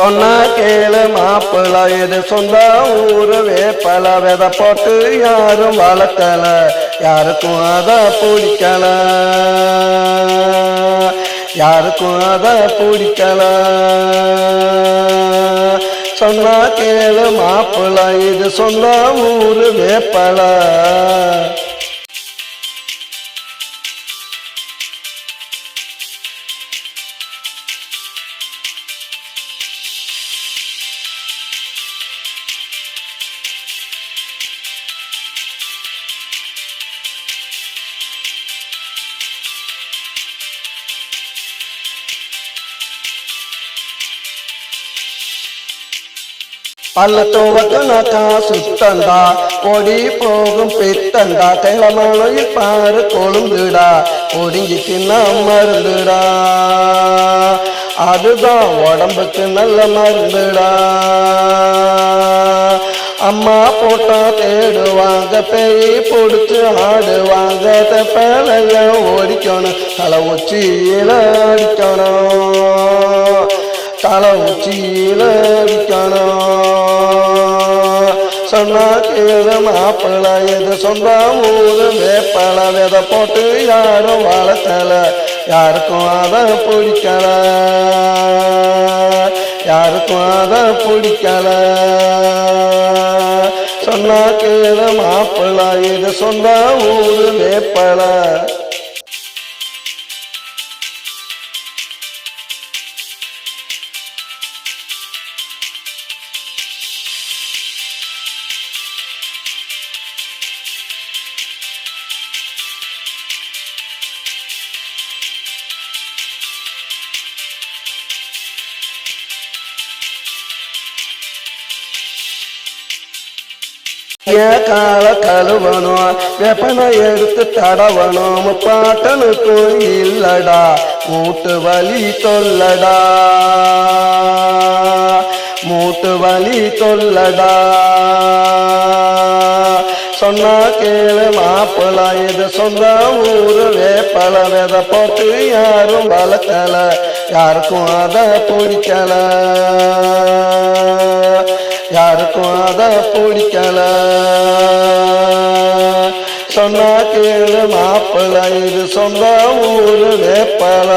சொன்ன கேளு மாப்பிள்ள இது சொந்த ஊரு வேப்பல வித போட்டு யாரும் வளர்த்தல யாருக்கும் அத பிடிக்கல. யாருக்கும் அத பிடிக்கல. சொன்ன கேளு மாப்பிள்ள இது சொந்த ஊரு வேப்பல பள்ளத்தோவக்கனாக்கா சுத்தண்டா ஓடி போகும் பித்தண்டா கிளமலையில் பாரு கொழுந்துடா ஒடுங்கி தின்ன மருந்துடா அதுதான் உடம்புக்கு நல்ல மருந்துடா அம்மா போட்டா தேடுவாங்க பேய் பிடிச்சி ஆடுவாங்க தப்பலையும் ஓடிக்கணும் தலை உச்சியில அடிக்கணும் தலை உச்சியில அடிக்கணும் சொன்னா கேது மாப்பிள்ள இது சொந்த ஊரு. வேப்பல விதை போட்டு யாரும் வளர்த்தல. யாருக்கும் அதை பிடிக்கல. யாருக்கும் அதை பிடிக்கல. சொன்னா கேது மாப்பிள்ள இது சொந்த ஊரு. வேப்பல ஏன் கால கழுவணும் வெப்பனை எடுத்து தடவணும் முப்பாட்டனுக்கும் இல்லடா மூட்டு வலி தொல்லடா. மூட்டு வலி தொல்லடா. சொன்னா கேளு மாப்பிள இது சொந்த ஊரு வேப்பல விதை போட்டு யாரும் வளர்க்கல யாருக்கும் அதை பிடிக்கல. யாருக்கும் அத பிடிக்கல. சொன்னா கேளு மாப்பிள்ள இது சொந்த ஊரு வேப்பல.